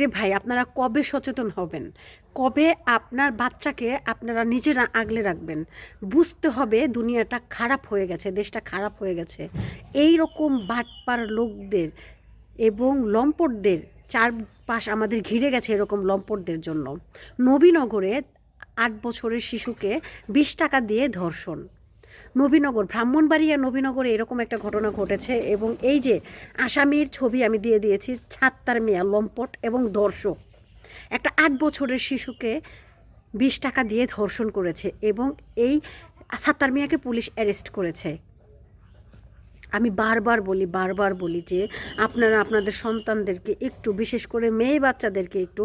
রে ভাই, আপনারা কবে সচেতন হবেন? কবে আপনার বাচ্চাকে আপনারা নিজেরা আগলে রাখবেন? বুঝতে হবে দুনিয়াটা খারাপ হয়ে গেছে, দেশটা খারাপ হয়ে গেছে। এই রকম বাটপার লোকদের এবং লম্পটদের চারপাশ আমাদের ঘিরে গেছে এরকম লম্পটদের জন্য। নবীনগরে আট বছরের শিশুকে বিশ টাকা দিয়ে ধর্ষণ। নবীনগর, ব্রাহ্মণবাড়িয়া নবীনগরে এরকম একটা ঘটনা ঘটেছে এবং এই যে আসামির ছবি আমি দিয়ে দিয়েছি, ছাত্তার মেয়া, লম্পট এবং দর্শক একটা আট বছরের শিশুকে বিশ টাকা দিয়ে ধর্ষণ করেছে এবং এই সাত্তার মিয়াকে পুলিশ অ্যারেস্ট করেছে। আমি বারবার বলি বারবার বলি যে আপনারা আপনাদের সন্তানদেরকে একটু, বিশেষ করে মেয়ে বাচ্চাদেরকে একটু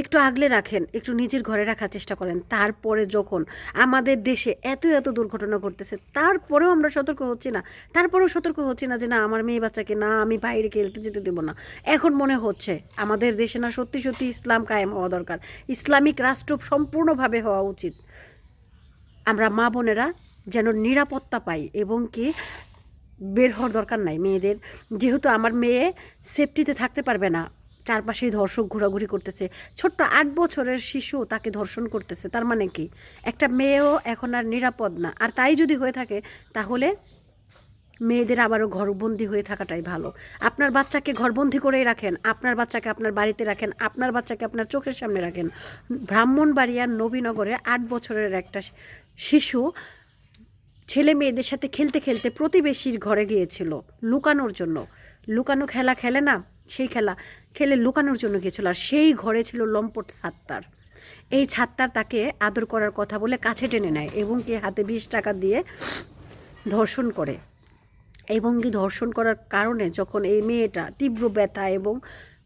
একটু আগলে রাখেন, একটু নিজের ঘরে রাখার চেষ্টা করেন। তারপরে যখন আমাদের দেশে এত এত দুর্ঘটনা ঘটতেছে, তারপরেও আমরা সতর্ক হচ্ছি না। তারপরেও সতর্ক হচ্ছি না যে না, আমার মেয়ে বাচ্চাকে না, আমি বাইরে খেলতে যেতে দেবো না। এখন মনে হচ্ছে আমাদের দেশে না সত্যি সত্যি ইসলাম কায়েম হওয়া দরকার। ইসলামিক রাষ্ট্র সম্পূর্ণভাবে হওয়া উচিত। আমরা মা বোনেরা যেন নিরাপত্তা পাই এবং কি বের হওয়ার দরকার নাই মেয়েদের। যেহেতু আমার মেয়ে সেফটিতে থাকতে পারবে না চারপাশে ধর্ষক ঘোরাঘুরি করতেছে। ছোট্ট আট বছরের শিশু তাকে ধর্ষণ করতেছে, তার মানে কি? একটা মেয়েও এখন আর নিরাপদ না। আর তাই যদি হয়ে থাকে, তাহলে মেয়েদের আবারও ঘরবন্দি হয়ে থাকাটাই ভালো। আপনার বাচ্চাকে ঘরবন্দি করেই রাখেন, আপনার বাচ্চাকে আপনার বাড়িতে রাখেন, আপনার বাচ্চাকে আপনার চোখের সামনে রাখেন। ব্রাহ্মণবাড়িয়ার নবীনগরে আট বছরের একটা শিশু ছেলে মেয়েদের সাথে খেলতে খেলতে প্রতিবেশীর ঘরে গিয়েছিল লুকানোর জন্য। লুকানো খেলা খেলে না? সেই খেলা খেলে লুকানোর জন্য গিয়েছিল আর সেই ঘরে ছিল লম্পট সাত্তার এই ছাত্তার তাকে আদর করার কথা বলে কাছে টেনে নেয় এবং কি হাতে বিশ টাকা দিয়ে ধর্ষণ করে। এবং কি ধর্ষণ করার কারণে যখন এই মেয়েটা তীব্র ব্যথা এবং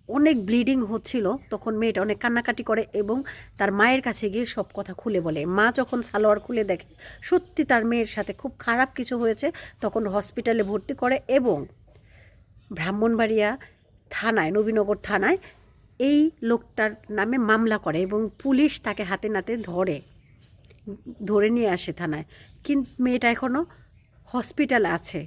অনেক ব্লিডিং হচ্ছিল, তখন মেয়েটা অনেক কান্নাকাটি করে এবং তার মায়ের কাছে গিয়ে সব কথা খুলে বলে। মা যখন সালোয়ার খুলে দেখে, সত্যি তার মেয়ের সাথে খুব খারাপ কিছু হয়েছে, তখন হসপিটালে ভর্তি করে এবং ব্রাহ্মণবাড়িয়া থানায়, নবীনগর থানায় এই লোকটার নামে মামলা করে এবং পুলিশ তাকে হাতে নাতে ধরে ধরে নিয়ে আসে থানায়। কিন্তু মেয়েটা এখনও হসপিটালে আছে।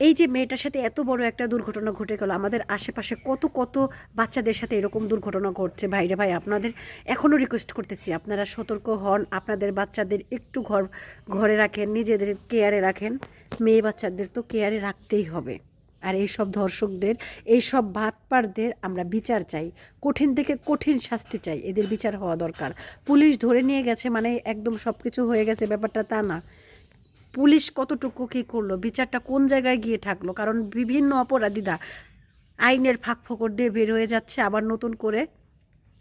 এই যে মেয়েটার সাথে এত বড় একটা দুর্ঘটনা ঘটে গেল, আমাদের আশেপাশে কত কত বাচ্চাদের সাথে এরকম দুর্ঘটনা ঘটছে? ভাইরে ভাই, আপনাদের এখনও রিকোয়েস্ট করতেছি, আপনারা সতর্ক হন, আপনাদের বাচ্চাদের একটু ঘর, ঘরে রাখেন, নিজেদের কেয়ারে রাখেন। মেয়ে বাচ্চাদের তো কেয়ারে রাখতেই হবে। আর এইসব ধর্ষকদের, এইসব বাটপারদের আমরা বিচার চাই। কঠিন থেকে কঠিন শাস্তি চাই, এদের বিচার হওয়া দরকার। পুলিশ ধরে নিয়ে গেছে মানে একদম সব কিছু হয়ে গেছে, ব্যাপারটা তা না। পুলিশ কতটুকু কী করল? বিচারটা কোন জায়গায় গিয়ে থাকল কারণ বিভিন্ন অপরাধীরা আইনের ফাঁক ফোকর দিয়ে বের হয়ে যাচ্ছে, আবার নতুন করে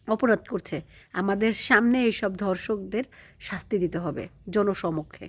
অপরাধ করছে। আমাদের সামনে এইসব ধর্ষকদের শাস্তি দিতে হবে, জনসমক্ষে।